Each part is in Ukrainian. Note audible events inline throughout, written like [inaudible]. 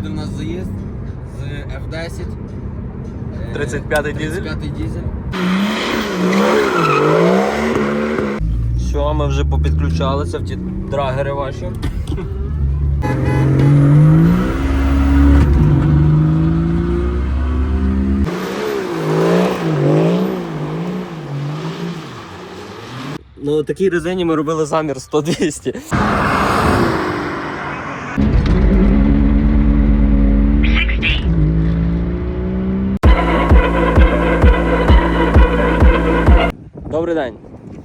буде в нас заїзд з F10. е, 35-й дизель. 35-й дизель. Що, ми вже попідключалися в ті драгери ваші. Ну, такій резині ми робили замір 100-200. Добрий день.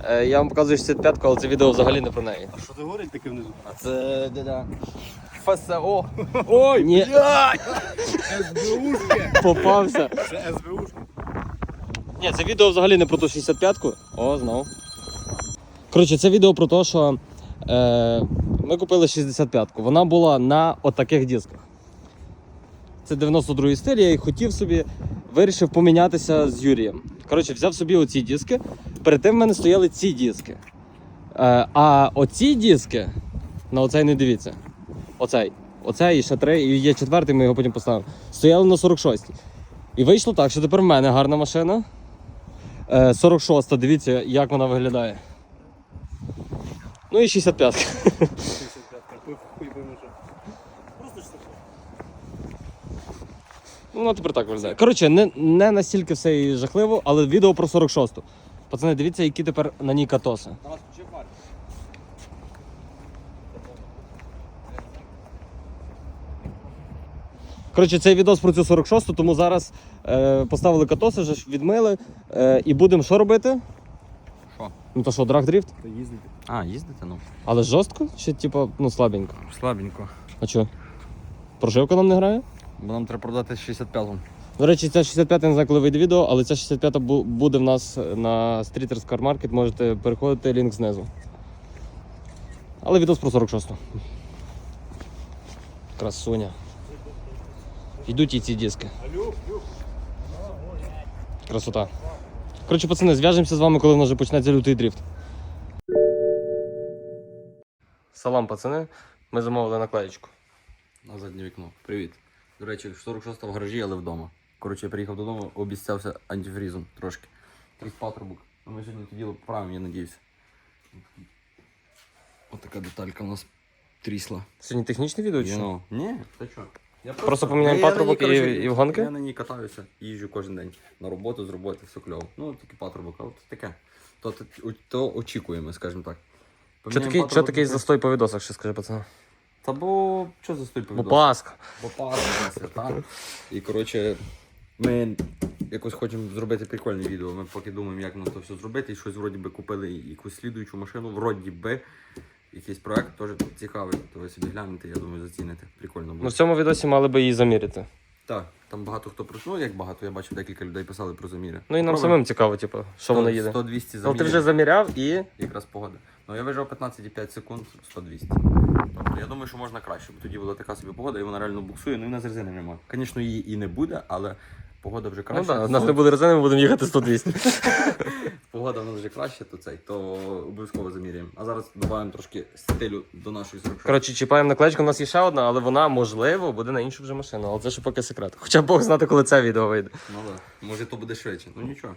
Е, Я вам показую 65-ку, але це відео взагалі не про неї. А що ти говорить таке внизу? А це деда. ФСО. Ой! Ні. СБУшки! Попався. Це СБУшки. Ні, це відео взагалі не про ту 65-ку. О, знов. Коротше, це відео про те, що е, ми купили 65-ку. Вона була на отаких дисках. Це 92-й стиль, я їх хотів собі, вирішив помінятися з Юрієм. Коротше, взяв собі оці диски. Перед тим в мене стояли ці диски. Е, а оці диски, на оцей не дивіться. Оцей. Оцей і ще три, і є четвертий, ми його потім поставимо. Стояли на 46-й. І вийшло так, що тепер в мене гарна машина. Е, 46 дивіться, як вона виглядає. Ну і 65. 65-ка. Хуй. Ну, вона тепер так виглядає. Коротше, не, не настільки все і жахливо, але відео про 46-ту. Пацани, дивіться, які тепер на ній катоси. Коротше, цей відос про цю 46-ту, тому зараз е, поставили катоси, вже відмили. Е, і будемо що робити? Що? Ну то що, драг-дріфт? Та їздити. А, їздите, ну. Але жорстко? Чи типа, ну слабенько? Слабенько. А чого? Прошивка нам не грає? Бо нам треба продати 65-му. До речі, ця 65 я не знаю, коли вийде відео, але ця 65 бу- буде в нас на Streeters Car Market, можете переходити лінк знизу. Але відео про 46. Красуня. Йдуть і ці диски. Красота. Коротше, пацани, зв'яжемося з вами, коли в нас вже почнеться лютий дріфт. Салам, пацани. Ми замовили наклеєчку. На заднє вікно. Привіт. До речі, 46 в гаражі, але вдома. Коротше, я приїхав додому, обіцявся антифрізом трошки. Тріс патрубок. Ну, Ми сьогодні це діло поправимо, я надіюся. Ось така деталька у нас трісла. Сьогодні технічне відео чи? що? Ну, ні, та що? Я Просто поміняємо Я- я на патрубок ній, і- коротше, і в гонки? Я на ній катаюся, їжджу кожен день. На роботу, з роботи, все кльово. Ну, тільки патрубок, а от таке. То, то, то очікуємо, скажімо так. Що Поміняємо такий, що патрубок, такий застой по відосах, ще скажи, пацани? Та бо що за стой Бо повідомлення? Пасха. Бо Пасха, так. І коротше, ми якось хочемо зробити прикольне відео. Ми поки думаємо, як нам це все зробити. І щось вроді би купили якусь слідуючу машину, вроді би. Якийсь проект теж цікавий, то ви собі глянете, я думаю, заціните. Прикольно Ну, в цьому відосі мали би її заміряти. Так, там багато хто про. Ну як багато, я бачив, декілька людей писали про заміри. Ну і нам Пробуємо. самим цікаво, типу, що воно їде. 100-200 Ну ти вже заміряв і. Якраз погода. Ну я вижав 15,5 секунд 100-200. Тобто я думаю, що можна краще, бо тоді була така собі погода, і вона реально буксує, ну і в нас резини немає. Звісно, її і не буде, але погода вже Ну краще. так, у нас не буде резини, ми будемо їхати 100-200. [laughs] Погода в нас вже краще, то цей, то обов'язково заміряємо. А зараз додаємо трошки стилю до нашої 46. Коротше, чіпаємо наклеєчку, у нас є ще одна, але вона, можливо, буде на іншу вже машину. Але це ще поки секрет. Хоча Бог знати, коли це відео вийде. Ну да. Може то буде швидше. Ну нічого.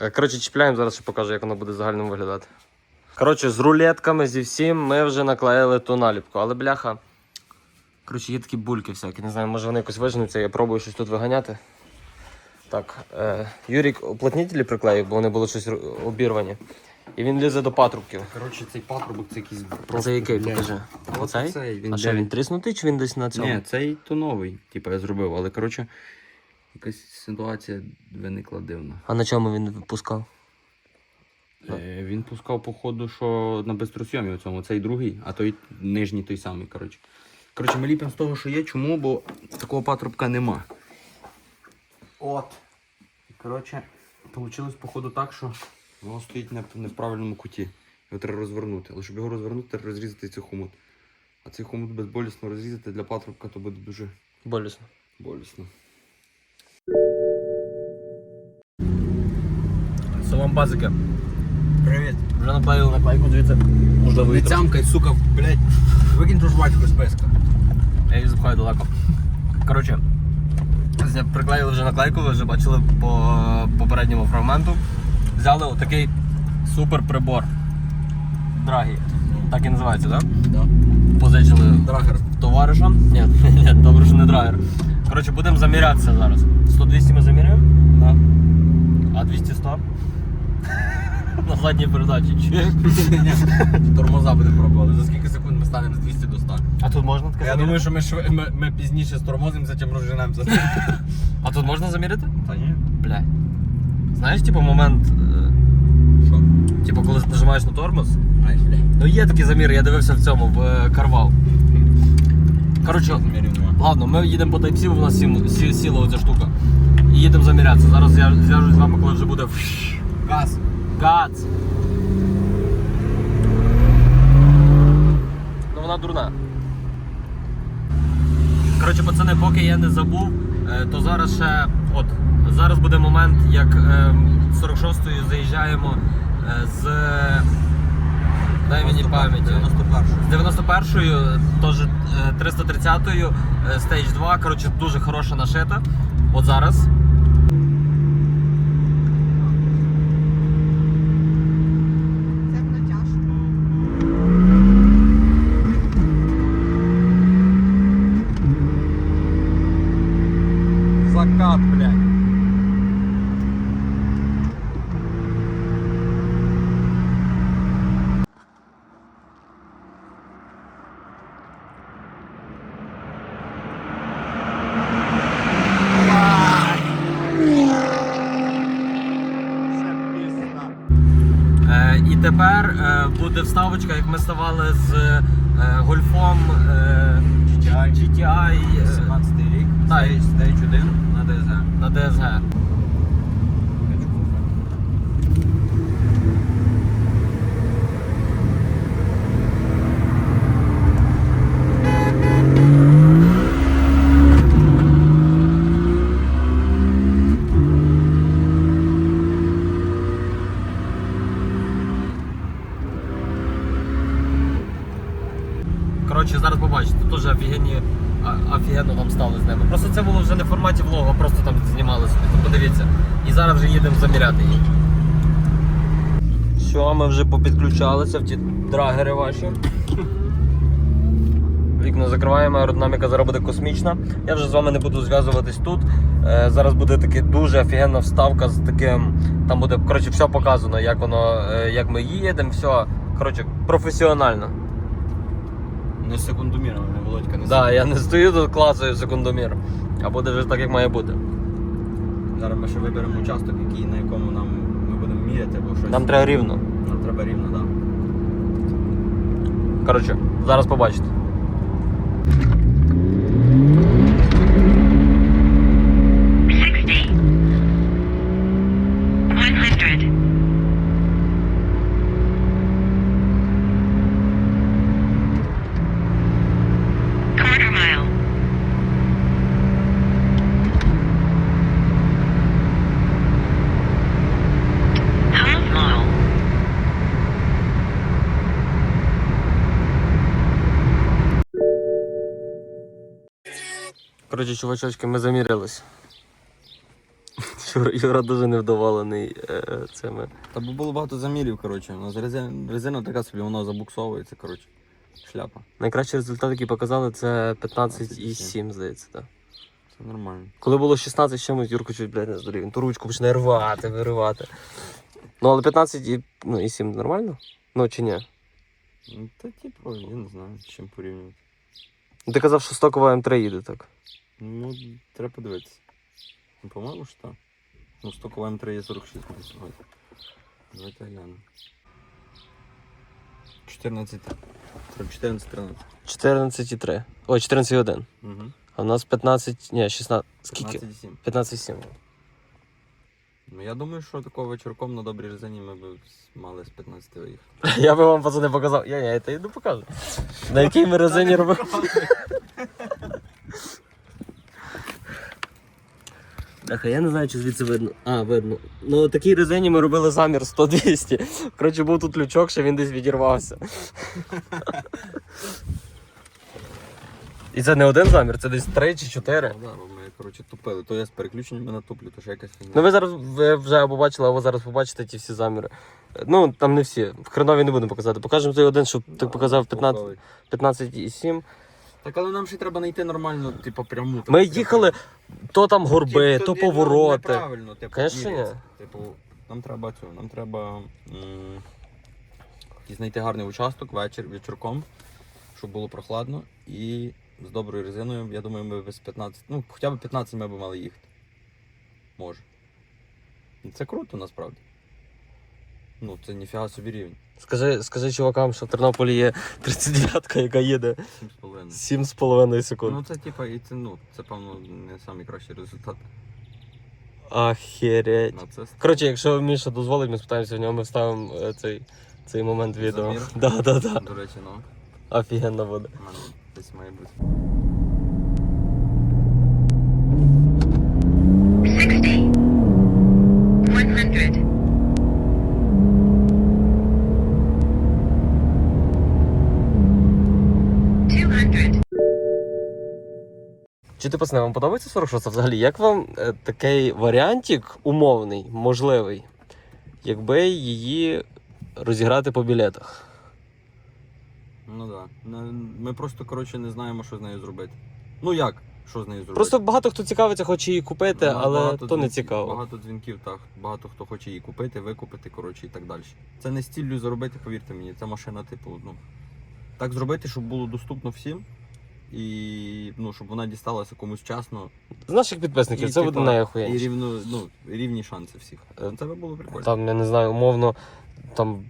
Е, Коротше, чіпляємо, зараз ще покажу, як воно буде в загальному виглядати. Коротше, з рулетками, зі всім ми вже наклеїли ту наліпку, але бляха. Коротше, є такі бульки всякі. Не знаю, може вони якось виженуться, я пробую щось тут виганяти. Так, е, Юрік уплотнітелі приклеїв, бо вони були щось обірвані. І він лізе до патрубків. Коротше, цей патрубок це якийсь Це який, блядь. покажи. От Оцей? він а що він тріснутий чи він десь на цьому? Ні, цей то новий, типу я зробив, але коротше, якась ситуація виникла дивна. А на чому він випускав? Е, він пускав, походу, що на безтрусйомі цьому, цей другий, а той нижній той самий. Коротше, коротше ми ліпимо з того, що є. Чому? Бо такого патрубка нема. От. Коротше, вийшло, походу, так, що воно стоїть не, в правильному куті. Його треба розвернути. Але щоб його розвернути, треба розрізати цей хомут. А цей хомут безболісно розрізати для патрубка, то буде дуже Болісно. болісно. Салам базики. Привіт. Вже наклеїли наклейку звідси. Можливо, Не цямкай, сука, блядь. Викинь ту жвачку з песка. Я її запхаю далеко. Коротше, зня- приклеїли вже наклейку, ви вже бачили по попередньому фрагменту. Взяли отакий супер прибор. Драгі. Так і називається, так? Да. Позичили Драгер. товариша. Ні, [laughs] ні, добре, що не драгер. Коротше, будемо замірятися зараз. 100-200 ми заміряємо, Да. а 200-100. [laughs] На задній передачі. Тормоза будемо пробувати. За скільки секунд ми станемо з 200 до 100? А тут можна таке Я заміряти? думаю, що ми, шве- ми, ми пізніше стормозимося, чим розженемося. А тут можна заміряти? Та ні. Бля. Знаєш, типу, момент, е, Що? типу, коли нажимаєш на тормоз, Ай, бля. Ну є такі заміри, я дивився в цьому, в е, Карвал. Коротше, Замірів нема. ладно, ми їдемо по Type-C, у нас сім- сі- сіла оця штука. І їдемо замірятися. Зараз я зв'яжусь з вами, коли вже буде Газ. Гац. Ну вона дурна. Коротше, пацани, поки я не забув, е, то зараз ще. От, зараз буде момент, як е, з 46-ю заїжджаємо е, з. Дай мені пам'яті. 91. З 91-ю, теж е, 330-ю, е, Stage 2, коротше, дуже хороша нашита. От зараз. Це воно тяжко. Закат, блядь. Е, і тепер буде вставочка, як ми ставали з е, гольфом е, GTI. GTI е, 17 рік. Так. Stage, Stage 1 на ДСГ. на DSG. Коротше, зараз побачите, тут теж офігенні, а- офігенно там стали з ними. Просто це було вже не в форматі влогу, просто там знімали собі. То подивіться. І зараз вже їдемо заміряти її. Що, ми вже попідключалися в ті драгери ваші. Вікно закриваємо, аеродинаміка зараз буде космічна. Я вже з вами не буду зв'язуватись тут. Е, зараз буде таки дуже офігенна вставка з таким. Там буде коротше, все показано, як воно, е, як ми їдемо, все. Коротше, професіонально. Не секундоміром, не Володька, не Да, я не стою тут клацаю секундомір. А буде вже так, як має бути. Зараз ми ще виберемо участок, який, на якому нам ми будемо міряти, або щось. Нам треба рівно. Треба рівно, так. Коротше, зараз побачите. Коротше, чувачочки, ми замірялись. [laughs] Юра, дуже невдоволений е, цими. Та бо було багато замірів, коротше. У нас резина, резина така собі, вона забуксовується, коротше. Шляпа. Найкращий результат, який показали, це 15,7, здається. Так. Це нормально. Коли було 16 з чимось, Юрко чуть, блядь, не здурів. Він ту ручку почне рвати, виривати. Ну, але 15 і, ну, і 7 нормально? Ну чи ні? Ну, та типу, я не знаю, з чим порівнювати. Ну, Ти казав, що стокова М3 їде так. Ну, треба подивитися. Ну, по-моєму, що так. Ну, стокова М3 є 46 буде сьогодні. Давайте глянемо. 14. Треба 14 13. 14,3. Ой, 14,1. Угу. А в нас 15, ні, 16. Скільки? 15,7. 15,7. Ну, я думаю, що такого вечірком на добрій резині ми б мали з 15 виїхати. [laughs] Я би вам пацани показав. Я, я це йду покажу. На якій ми резині робили. Так, а я не знаю, чи звідси видно. А, видно. Ну такій резині ми робили замір 100-200. Коротше, був тут лючок, що він десь відірвався. І це не один замір, це десь три чи чотири. Да, бо ми, коротше, тупили. То я з переключеннями натуплю, то ще якась фігня. Ну ви зараз ви вже або бачили, або зараз побачите ті всі заміри. Ну, там не всі. В хренові не будемо показати. Покажемо той один, щоб ти показав 15 15,7. Так, але нам ще треба знайти нормально, типу, пряму. Ми таку, їхали, то там горби, Типу, то туди, ну, повороти. Неправильно, типу, Конечно, міряється. Типу, нам треба цю, нам треба м, знайти гарний участок вечір, вечірком, щоб було прохладно. І з доброю резиною, я думаю, ми без 15, ну, хоча б 15 ми б мали їхати. Може. І Це круто насправді. Ну, це ніфіга собі рівень. Скажи, скажи чувакам, що в Тернополі є 39-ка, яка їде 7,5. 7,5 секунд. Ну це типа і це ну, це певно не найкращий результат Ахереть. на це. Коротше, якщо Міша дозволить, ми спитаємося в нього, ми вставимо е, цей, цей момент відео. Замір? [laughs] Да, да, да. До речі, ну, Офігенно буде. в мене десь має бути. Чи ти пацани, вам подобається 46 взагалі? Як вам е, такий варіантик умовний, можливий, якби її розіграти по білетах? Ну так. Да. Ми просто, коротше, не знаємо, що з нею зробити. Ну як, що з нею зробити? Просто багато хто цікавиться, хоче її купити, Ну, але то не цікаво. Багато дзвінків, так. Багато хто хоче її купити, викупити, коротше, і так далі. Це не з ціллю заробити, повірте мені. Це машина, типу, ну. Так зробити, щоб було доступно всім. І ну, щоб вона дісталася комусь вчасно. З наших підписників І, це типа, буде І найохуєнніше. рівно, ну, рівні шанси всіх. Е, Це би було прикольно. Там, я не знаю, умовно, там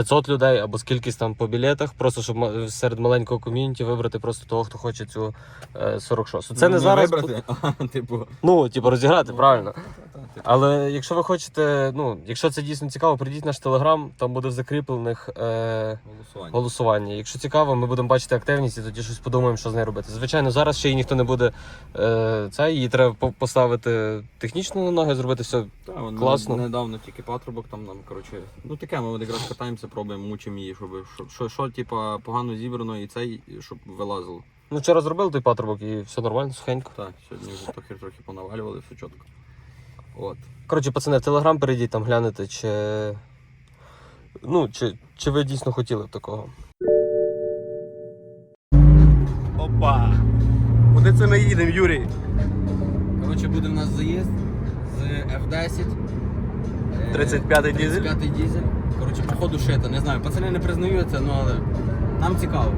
500 людей або скількись там по білетах, просто щоб серед маленького ком'юніті вибрати просто того, хто хоче цю е, 46. Це Ну, не зараз. вибрати, [laughs] а типу. Ну, типу, розіграти, правильно. та-та, типу. Але якщо ви хочете, ну, якщо це дійсно цікаво, прийдіть в наш телеграм, там буде в закріплених е, Голосування. голосування. Якщо цікаво, ми будемо бачити активність і тоді щось подумаємо, що з нею робити. Звичайно, зараз ще її ніхто не буде. Е, це її треба поставити технічно на ноги, зробити все. Та, Класно. Недавно тільки патрубок там нам, коротше. Ну таке, ми якраз катаємося, пробуємо, мучимо її, щоб що, що, що типа, погано зібрано і цей, щоб вилазило. Ну, вчора зробили той патрубок і все нормально, сухенько. Так, сьогодні вже трохи трохи понавалювали, все чітко. От. Коротше, пацани, в телеграм перейдіть там глянете, чи. Ну, чи, чи ви дійсно хотіли б такого. Опа! Куди це ми їдемо, Юрій? Коротше, буде в нас заїзд з F10. Е, 35-й дизель? 35-й дизель. Коротше, походу шита, не знаю. Пацани не признаються, ну але нам цікаво.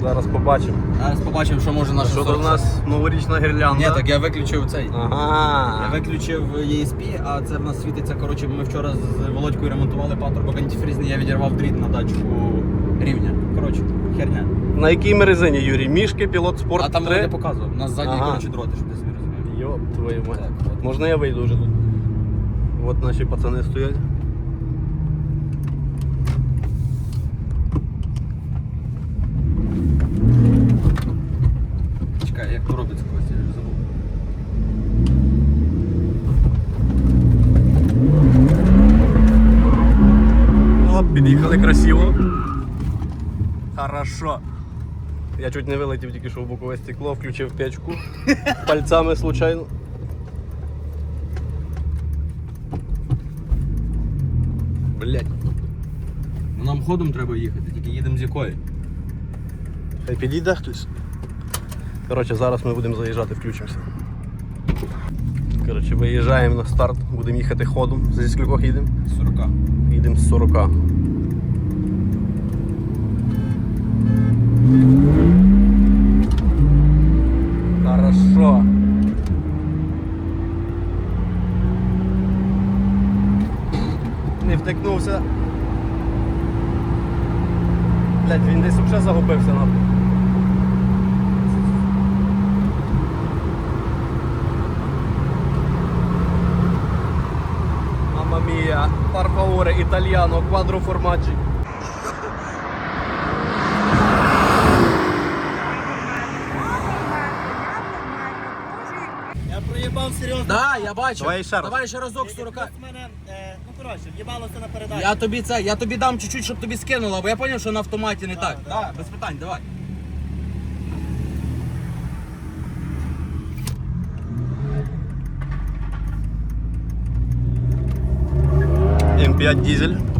Зараз побачимо. Зараз побачимо, що може наша Що то в нас новорічна гірлянда? Ні, так я виключив цей. Я виключив ESP, а це в нас світиться. Коротше, ми вчора з Володькою ремонтували патрубок антифрізний, я відірвав дріт на датчику рівня. Коротше, херня. На якій ми резині, Юрій? Мішки, пілот спорт а там 3? не показував. У нас ззаді, Ага. коротше, дроти, щоб ти собі розумів. Йоп, твою мать. Можна я вийду вже тут? От наші пацани стоять. Чекай, як то робиться Костя, я вже забув. Оп, під'їхали красиво. Хорошо. Я чуть не вилетів тільки що в бокове стекло, включив печку. [laughs] Пальцями случайно. Блять. Ну нам ходом треба їхати, тільки їдемо з якої. Хай підійде хтось. Коротше, зараз ми будемо заїжджати, включимося. Коротше, виїжджаємо на старт, будемо їхати ходом. За скількох їдемо? 40. Їдемо з 40. Хорошо. Не. Блять, він десь взагалі загубився нахуй. Mamma mia, per favore, italiano, quattro. Я проїбав серйозно. Да, я бачу. Давай ще раз. Давай ще разок 40 гроші, в'їбалося на передачі. Я тобі це, я тобі дам чуть-чуть, щоб тобі скинуло, бо я зрозумів, що на автоматі не Да, так. да. Давай, без питань, давай. М5 дизель.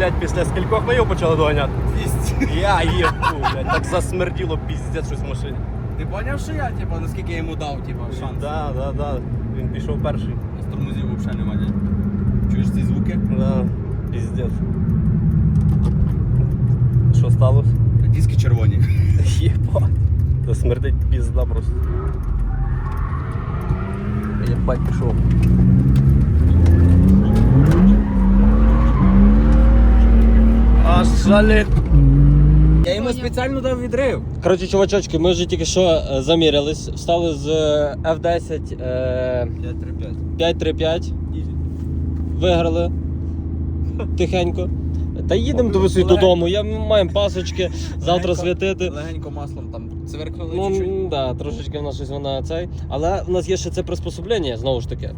Блять, після скількох ми його почали доганяти? 200. Я їв, блядь, так засмерділо піздець щось в машині. Ти поняв, що я, типа, наскільки я йому дав, типа, шанс? Да, да, да. Він пішов перший. З тормозів взагалі немає. Чуєш ці звуки? Да, піздець. Що сталося? Диски червоні. [laughs] Єбать. Та смердить пізда просто. Єбать пішов. Аж. Я йому спеціально дав відрив. Коротше, чувачочки, ми вже тільки що е, замірялись, встали з е, F10 е, 535, виграли [laughs] тихенько. Та їдемо до додому. Я маємо пасочки, завтра святити. Легенько маслом там цверкнули Ну чуть-чуть. да, трошечки в нас щось вона цей. Але в нас є ще це приспособлення, знову ж таки.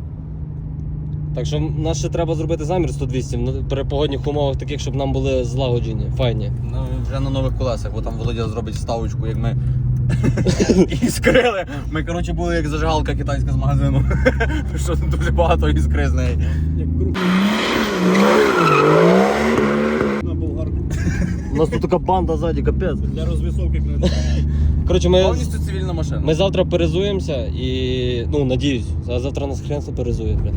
Так що нас ще треба зробити замір 100-200 ну, при погодних умовах таких, щоб нам були злагоджені, файні. Ну, вже на нових колесах, бо там Володя зробить вставочку, як ми [laughs] [laughs] іскрили. Ми, коротше, були як зажигалка китайська з магазину. [laughs] Що дуже багато іскри з неї. На болгарку. У нас тут така банда ззаді, капець. Для розвісовки краще. Коротше, ми, Повністю цивільна машина. ми завтра перезуємося і. Ну, надіюсь, завтра нас хренство перезує, блядь.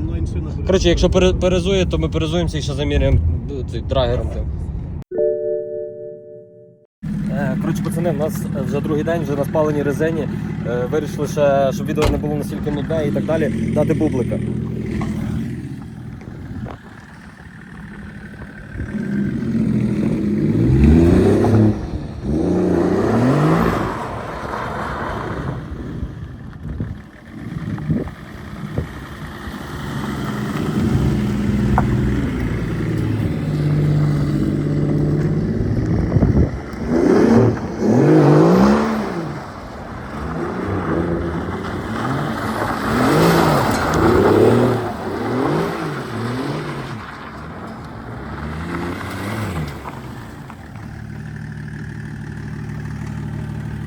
А може, ну. Коротше, якщо пере- перезує, то ми перезуємося і ще заміряємо ну, цей драгером. тим. Е, Коротше, пацани, в нас вже другий день, вже на спаленій резині. Е, Вирішили ще, щоб відео не було настільки нудне і так далі, дати бублика.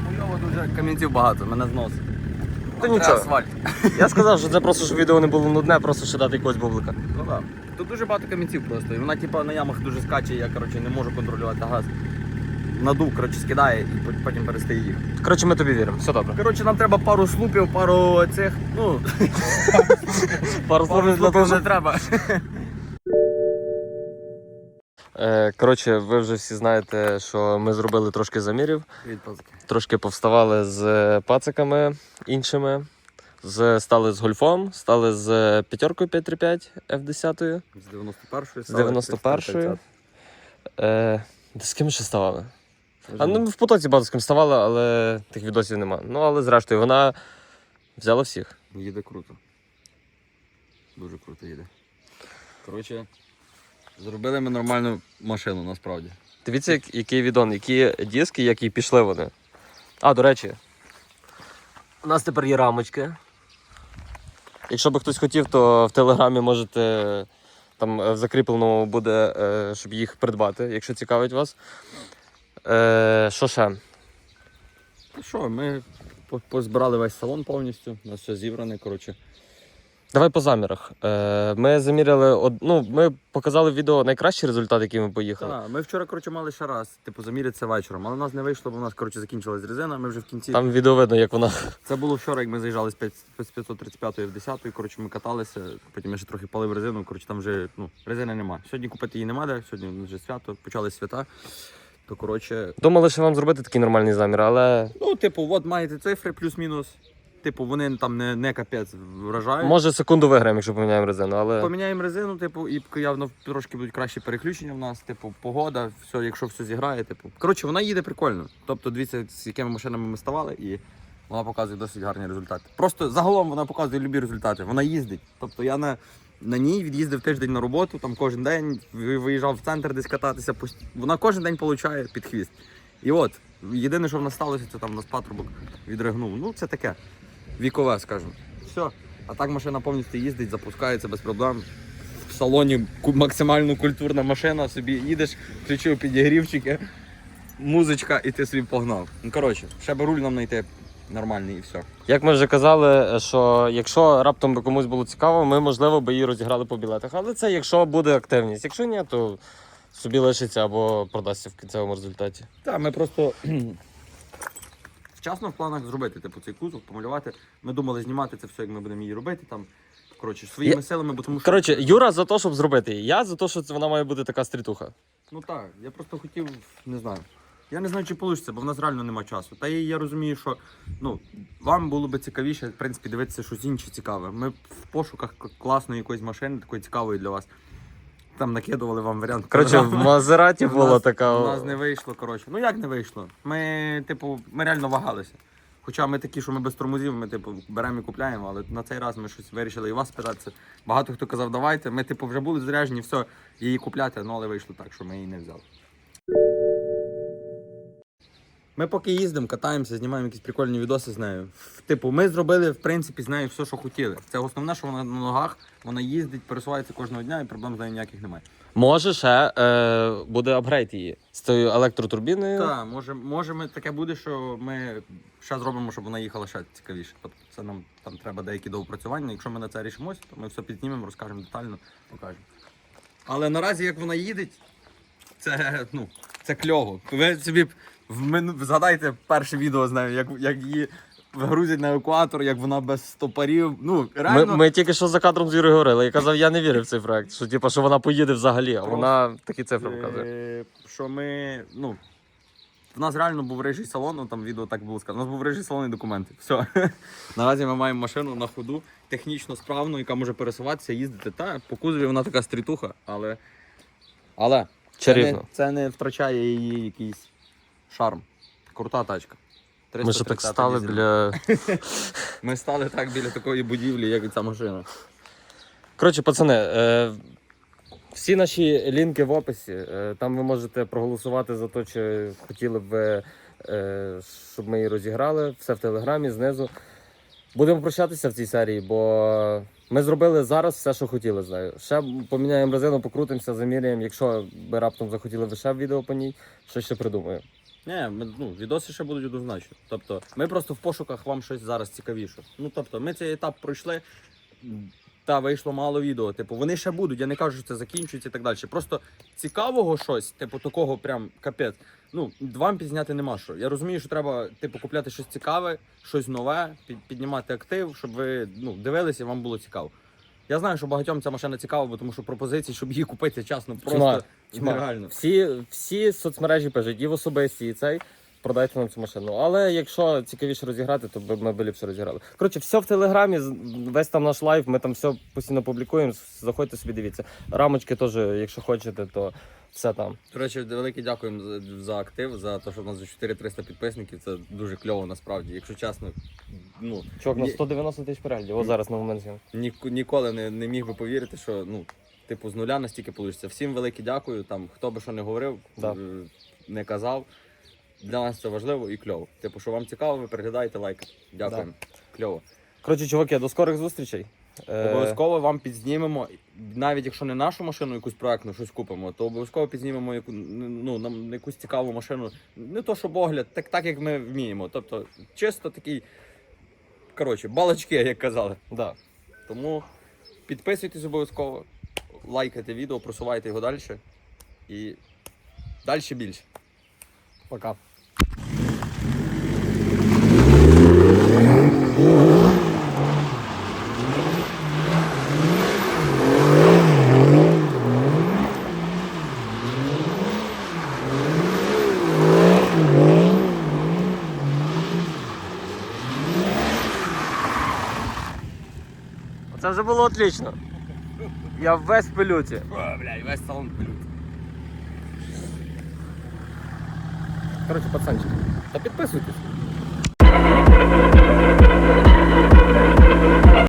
Хуйово дуже камінців багато, мене зносить. Та нічого. Асфальт. Я сказав, [laughs] що це просто, щоб відео не було нудне, просто ще дати якогось бублика. Ну так. Тут дуже багато камінців просто. І вона типа на ямах дуже скаче, я коротше не можу контролювати газ. Надув, коротше, скидає і потім перестає їхати. Коротше, ми тобі віримо, все добре. Коротше, нам треба пару слупів, пару цих. Ну, Пару пару для того, щоб не треба. Е, Коротше, ви вже всі знаєте, що ми зробили трошки замірів, Відпаски. трошки повставали з пациками іншими, з, стали з гольфом, стали з п'ятеркою 535 F10, З 91-ї. з 91-ї. Е, з ким ще ставали? А ну в потоці багато з ким ставали, але тих відосів нема. Ну, але зрештою, вона взяла всіх. Їде круто. Дуже круто їде. Коротше, зробили ми нормальну машину насправді. Дивіться, який відон, які диски, які пішли вони. А, до речі, у нас тепер є рамочки. Якщо би хтось хотів, то в телеграмі можете там е, в закріпленому буде, е, щоб їх придбати, якщо цікавить вас. Е, Що ще? Що, ми позбирали весь салон повністю, у нас все зібране, коротше. Давай по замірах. Е, Ми заміряли, од- ну, ми показали в відео найкращий результат, який ми поїхали. Так, ми вчора, коротше, мали ще раз, типу, замірятися вечором, але у нас не вийшло, бо у нас, коротше, закінчилась резина, ми вже в кінці. Там відео видно, як вона. Це було вчора, як ми заїжджали з 5 з 535 в 10 коротше, ми каталися, потім я ще трохи палив резину, коротше, там вже ну, резини нема. Сьогодні купити її нема де, сьогодні вже свято, почали свята. То коротше, Думали, що вам зробити такий нормальний замір, але ну, типу, от маєте цифри плюс-мінус. Типу, вони там не, не капець вражають. може секунду виграємо, якщо поміняємо резину, але. Поміняємо резину, типу, і явно трошки будуть кращі переключення в нас, типу, погода, все, якщо все зіграє, типу. Коротше, вона їде прикольно. Тобто, дивіться, з якими машинами ми ставали, і вона показує досить гарні результати. Просто загалом вона показує любі результати. Вона їздить. Тобто я на, на ній від'їздив тиждень на роботу, там кожен день виїжджав в центр десь кататися. Вона кожен день получає під хвіст. І от, єдине, що в нас сталося, це там у нас патрубок відригнув. Ну, це таке. Вікове, скажімо. Все. А так машина повністю їздить, запускається без проблем. В салоні максимально культурна машина, собі їдеш, включив підігрівчики, музичка і ти собі погнав. Ну коротше, ще би руль нам знайти нормальний і все. Як ми вже казали, що якщо раптом би комусь було цікаво, ми можливо би її розіграли по білетах. Але це якщо буде активність. Якщо ні, то собі лишиться або продасться в кінцевому результаті. Так, ми просто вчасно в планах зробити, типу, цей кузов, помалювати. Ми думали знімати це все, як ми будемо її робити там. Коротше, своїми Я- силами, бо тому що. Коротше, Юра за те, щоб зробити її. Я за те, що це вона має бути така стрітуха. Ну так, я просто хотів, не знаю. Я не знаю, чи вийде, бо в нас реально нема часу. Та і я розумію, що ну, вам було б цікавіше, в принципі, дивитися щось інше цікаве. Ми в пошуках класної якоїсь машини, такої цікавої для вас. Там накидували вам варіант. Коротше, в. Мазераті [laughs] У була нас- така. У нас не вийшло, коротше. Ну як не вийшло? Ми, типу, ми реально вагалися. Хоча ми такі, що ми без тормозів, ми типу беремо і купляємо, але на цей раз ми щось вирішили і вас спитатися. Багато хто казав, давайте. Ми, типу, вже були заряжені, все, її купляти, ну але вийшло так, що ми її не взяли. Ми поки їздимо, катаємося, знімаємо якісь прикольні відоси з нею. Типу, ми зробили, в принципі, з нею все, що хотіли. Це основне, що вона на ногах, вона їздить, пересувається кожного дня і проблем з нею ніяких немає. Може, ще е, буде апгрейд її з тою електротурбіною. Так, може, може ми таке буде, що ми ще зробимо, щоб вона їхала ще цікавіше. Тобто це нам там треба деякі доопрацювання. Якщо ми на це рішимось, то ми все підзнімемо, розкажемо детально, покажемо. Але наразі, як вона їде, це, ну, це кльово. Ви собі в мину... згадайте перше відео з нею, як, як її грузять на евакуатор, як вона без стопорів. Ну, реально. ми тільки що за кадром з Юрою говорили. Я казав, я не вірив в цей проект. Що, типу, що вона поїде взагалі, а вона такі цифри показує. Е, Що ми, ну. В нас реально був рижий салон, ну там відео так було сказано. У нас був рижий салон і документи. Все. [laughs] Наразі ми маємо машину на ходу, технічно справну, яка може пересуватися, їздити. Та по кузові вона така стрітуха, але. Але це не, Чарівно. це не втрачає її якийсь шарм. Крута тачка. Ми що так стали дизель. біля. [laughs] Ми стали так біля такої будівлі, як і ця машина. Коротше, пацани, е, всі наші лінки в описі. Е, там ви можете проголосувати за те, чи хотіли б ви, е, щоб ми її розіграли. Все в телеграмі знизу. Будемо прощатися в цій серії, бо ми зробили зараз все, що хотіли з нею. Ще поміняємо резину, покрутимося, заміряємо. Якщо би раптом захотіли ви ще відео по ній, що ще придумаю. Ні, ми, ну, відоси ще будуть однозначно. Тобто, ми просто в пошуках вам щось зараз цікавіше. Ну, тобто, ми цей етап пройшли, та вийшло мало відео. Типу, вони ще будуть. Я не кажу, що це закінчується і так далі. Просто цікавого щось, типу, такого прям капець. Ну, вам підзняти нема що. Я розумію, що треба, типу, купляти щось цікаве, щось нове, під, піднімати актив, щоб ви ну, дивилися і вам було цікаво. Я знаю, що багатьом ця машина цікава, бо тому що пропозиції, щоб її купити чесно, просто Тьма, тьма. нереально. Всі, всі соцмережі пишуть, і в особисті, і цей. Продайте нам цю машину. Але якщо цікавіше розіграти, то б- ми б ліпше розіграли. Коротше, все в телеграмі, з- весь там наш лайв, ми там все постійно публікуємо. Заходьте собі, дивіться. Рамочки теж, якщо хочете, то все там. До речі, велике дякуємо за, за актив, за те, що в нас вже 4300 підписників. Це дуже кльово насправді. Якщо чесно, ну Чувак, на Ні. 190 тисяч переглядів. Ось зараз на момент зйомки. ні, ніколи не, не міг би повірити, що ну, типу, з нуля настільки вийде. Всім велике дякую. Там хто би що не говорив, Да. е, не казав. Для нас це важливо і кльово. Типу, що вам цікаво, ви переглядаєте лайк. Дякуємо. Кльово. Коротше, чуваки, до скорих зустрічей. Е, Обов'язково вам підзнімемо, навіть якщо не нашу машину, якусь проектну щось купимо, то обов'язково підзнімемо яку, ну, нам якусь цікаву машину. Не то, щоб огляд, так, так як ми вміємо. Тобто, чисто такий, коротше, балачки, як казали. Да. Тому підписуйтесь обов'язково, лайкайте відео, просувайте його далі. І далі більше. Пока. Вже було отлично. Я весь в пилюці. О, блядь, весь салон пилют. Коротше, пацанчики, та підписуйтесь.